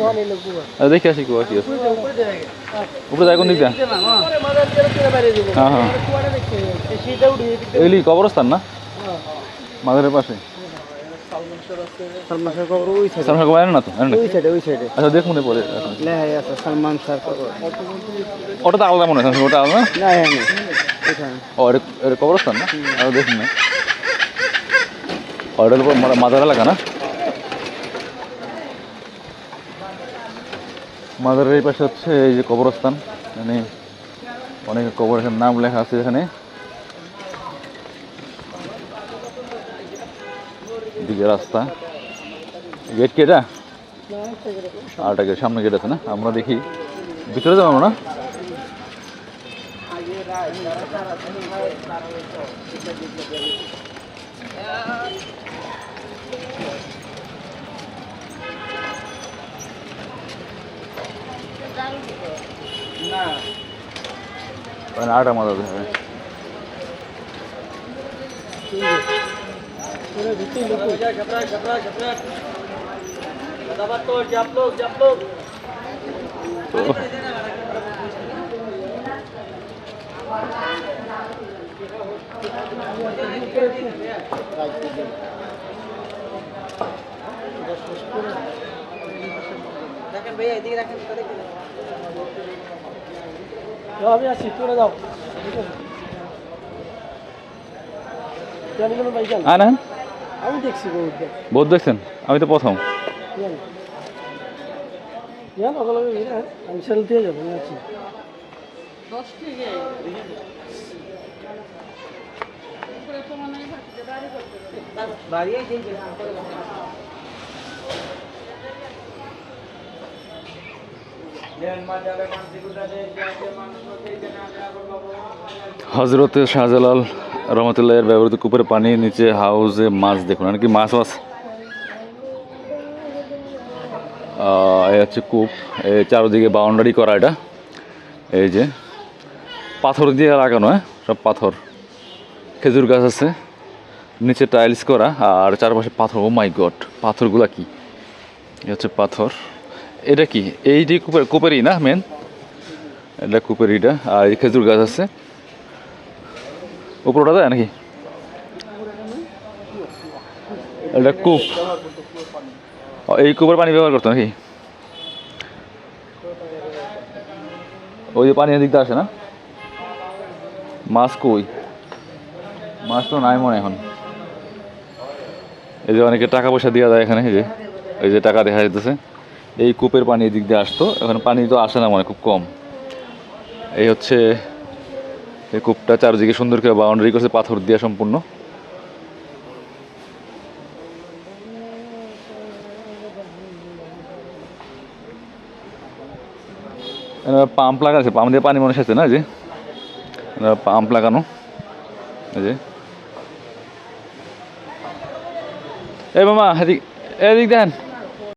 আচ্ছা, দেখে আসি কুয়া কি আছে। উপরে যায় কোন দিক দিয়ে? হ্যাঁ হ্যাঁ। এগুলি কবরস্থান না? মাদারের পাশে। সালমান কবর ওই সাইডে। সামনে কবর আনেন না তো? আনেন না? ওই সাইডে ওই সাইডে। আচ্ছা দেখুন এ পরে এখন। সালমান শাহ কবর। ওটা তো আলাদা মনে হয় ওটা আলাদা না? হ্যাঁ এখানে। ও এটা এটা কবরস্থান না? আর দেখুন না। উপর মাদার এলাকা না? মাদারের এই পাশে হচ্ছে এই যে কবরস্থান। মানে অনেক কবর এখানে নাম লেখা আছে এখানে। দিকে রাস্তা। গেট কি এটা? আর একটা গেট সামনে গেট আছে না? আমরা দেখি। ভিতরে যাব না? ওখানে আটা মাথা হবে দেখেন ভাইয়া এদিকে রাখেন আমি আছি আমি দেখছি বহুত বহুত দেখছেন? আমি তো প্রথম। ইয়ান অগলগে আমি সেল দিয়ে যাব হজরতে শাহজালাল রহমতুল্লাহের ব্যবহৃত কূপের পানির নিচে হাউসে মাছ দেখুন। আর কি মাছ মাছ? এই হচ্ছে কূপ। এই চারদিকে বাউন্ডারি করা এটা। এই যে পাথর দিয়ে লাগানো হ্যাঁ? সব পাথর। খেজুর গাছ আছে। নিচে টাইলস করা। আর চারপাশে পাথর। ও মাই গড পাথরগুলা কি? এ হচ্ছে পাথর। এটা কি? এইটি কূপের কূপেরই না মেন এটা কূপেরিটা আর এই খেজুর গাছ আছে। উপরটা দেয় নাকি? এটা কূপ। এই কূপের পানি ব্যবহার করতো নাকি? ওই যে পানি এদিক দিয়ে আসে না? মাছ কই? মাছ তো নাই মনে এখন। এই যে অনেকে টাকা পয়সা দেওয়া যায় এখানে, এই যে এই যে টাকা দেখা যেতেছে এই কূপের পানি এদিক দিয়ে আসতো। এখন পানি তো আসে না মানে খুব কম। এই হচ্ছে এই কূপটা চারদিকে সুন্দর করে বাউন্ডারি করছে, পাথর দিয়ে সম্পূর্ণ। পাম্প লাগানো আছে পাম্প দিয়ে পানি মনে আছে না যে? পাম্প লাগানো। যে। এই মামা, এদিক এদিক দেন।